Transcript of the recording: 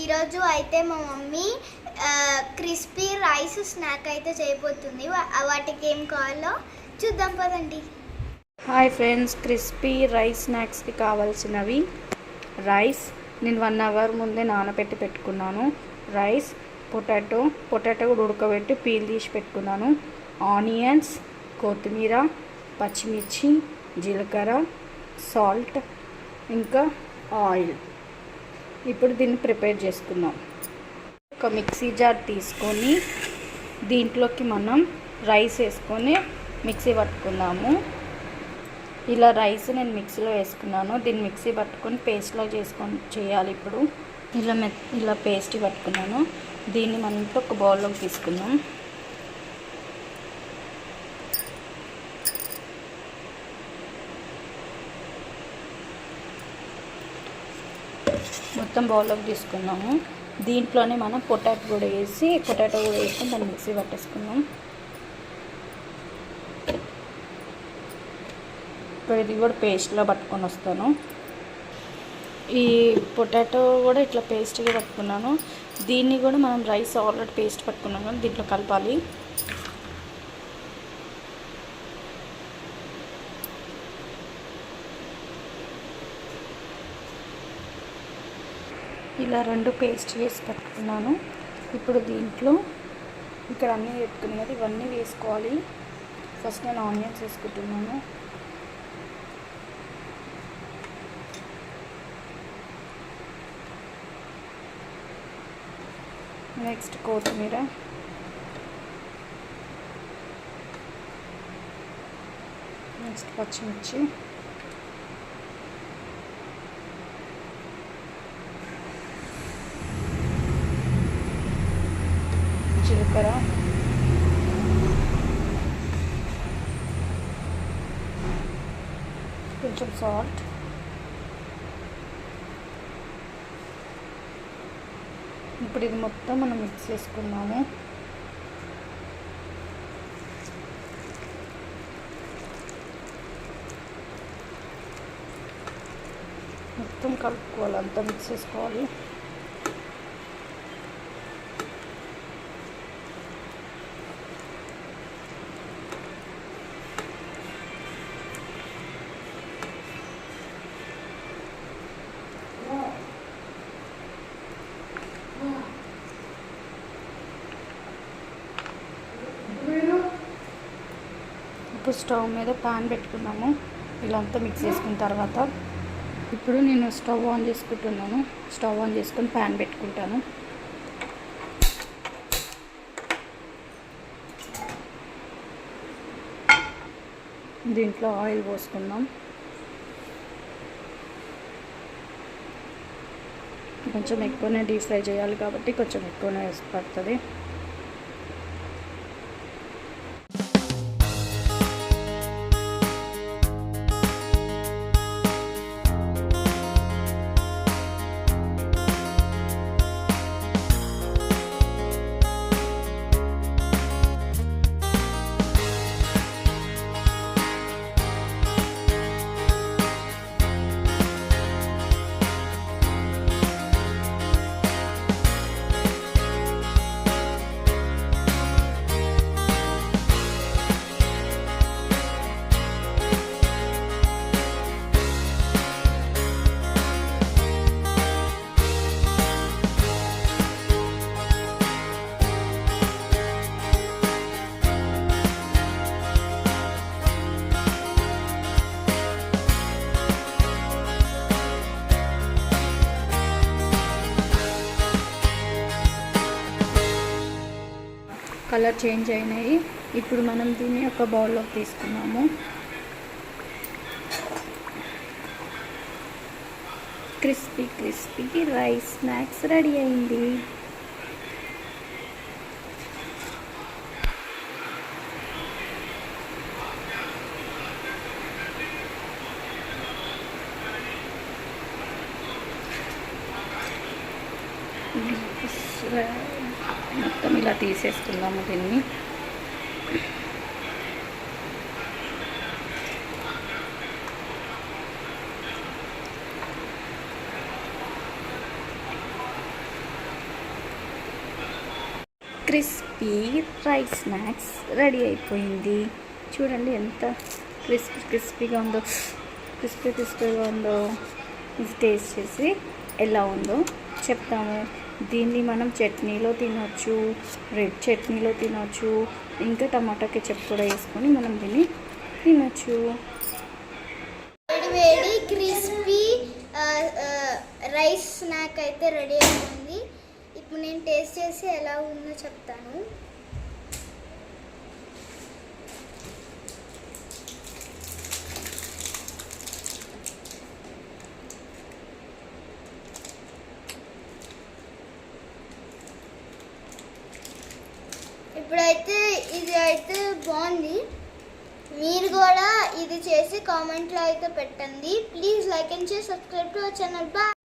ఈరోజు అయితే మా మమ్మీ క్రిస్పీ రైస్ స్నాక్ అయితే చేయబోతుంది. వాటికి ఏం కావాలో చూద్దాం పదండి. హాయ్ ఫ్రెండ్స్ క్రిస్పీ రైస్ స్నాక్స్కి కావాల్సినవి. రైస్ నేను వన్ అవర్ ముందే నానబెట్టి పెట్టుకున్నాను. రైస్ పొటాటో పొటాటో కూడా ఉడకబెట్టి పీల్ తీసి పెట్టుకున్నాను. ఆనియన్స్ కొత్తిమీర పచ్చిమిర్చి జీలకర్ర సాల్ట్ ఇంకా ఆయిల్. ఇప్పుడు దీన్ని ప్రిపేర్ చేసుకుందాం. ఒక మిక్సీ జార్ తీసుకొని దీంట్లోకి మనం రైస్ వేసుకొని మిక్సీ పట్టుకుందాము. ఇలా రైస్ నేను మిక్సీలో వేసుకున్నాను. దీన్ని మిక్సీ పట్టుకొని పేస్ట్లో చేసుకొని చేయాలి ఇప్పుడు. ఇలా మె ఇలా పేస్ట్ పట్టుకున్నాను. దీన్ని మనం ఒక బౌల్లోకి తీసుకుందాం. మొత్తం బౌల్లోకి తీసుకున్నాము. దీంట్లోనే మనం పొటాటో కూడా వేసి పొటాటో కూడా వేసుకొని దాన్ని మిక్సీ పట్టేసుకున్నాం. ఇప్పుడు ఇది కూడా పేస్ట్లో పట్టుకొని వస్తాను. ఈ పొటాటో కూడా ఇట్లా పేస్ట్గా పట్టుకున్నాను. దీన్ని కూడా మనం రైస్ ఆల్రెడీ పేస్ట్ పట్టుకున్నాం దీంట్లో కలపాలి. ఇలా రెండు పేస్ట్ చేసి పెట్టుకున్నాను. ఇప్పుడు దీంట్లో ఇక్కడ అన్నీ పెట్టుకున్నాయి కదా ఇవన్నీ వేసుకోవాలి. ఫస్ట్ నేను ఆనియన్స్ వేసుకుంటున్నాను. నెక్స్ట్ కొత్తిమీర. నెక్స్ట్ పచ్చిమిర్చి. జీలకర్ర కొంచెం సాల్ట్ ఇప్పుడు ఇది మొత్తం మనం మిక్స్ చేసుకున్నాము మొత్తం కలుపుకోవాలి అంతా మిక్స్ చేసుకోవాలి. ఇప్పుడు స్టవ్ మీద పాన్ పెట్టుకున్నాము. ఇలా అంతా మిక్స్ చేసుకున్న తర్వాత ఇప్పుడు నేను స్టవ్ ఆన్ చేసుకుంటున్నాను. స్టవ్ ఆన్ చేసుకొని పాన్ పెట్టుకుంటాను. దీంట్లో ఆయిల్ పోసుకుందాం. కొంచెం ఎక్కువనే డీప్ ఫ్రై చేయాలి కాబట్టి కొంచెం ఎక్కువనే పడుతుంది. కలర్ చేంజ్ అయినాయి. ఇప్పుడు మనం దీన్ని ఒక బౌల్లోకి తీసుకున్నాము. Crispy crispy rice snacks ready అయింది. మొత్తం ఇలా తీసేసుకుందాము దీన్ని. క్రిస్పీ రైస్ స్నాక్స్ రెడీ అయిపోయింది. చూడండి ఎంత క్రిస్పీ క్రిస్పీగా ఉందో. క్రిస్పీ క్రిస్పీగా ఉందో. ఇది టేస్ట్ చేసి ఎలా ఉందో చెప్తాము. దీన్ని మనం చట్నీలో తినొచ్చు రెడ్ చట్నీలో తినొచ్చు ఇంకా టమాటా కెచప్ కూడా వేసుకొని మనం దీన్ని తినొచ్చు. వేడి క్రిస్పీ రైస్ స్నాక్ అయితే రెడీ అయింది. ఇప్పుడు నేను టేస్ట్ చేసి ఎలా ఉందో చెప్తాను. ఇప్పుడైతే ఇది అయితే బాగుంది. మీరు కూడా ఇది చేసి కామెంట్లో అయితే పెట్టండి. Please like and share subscribe to our channel bye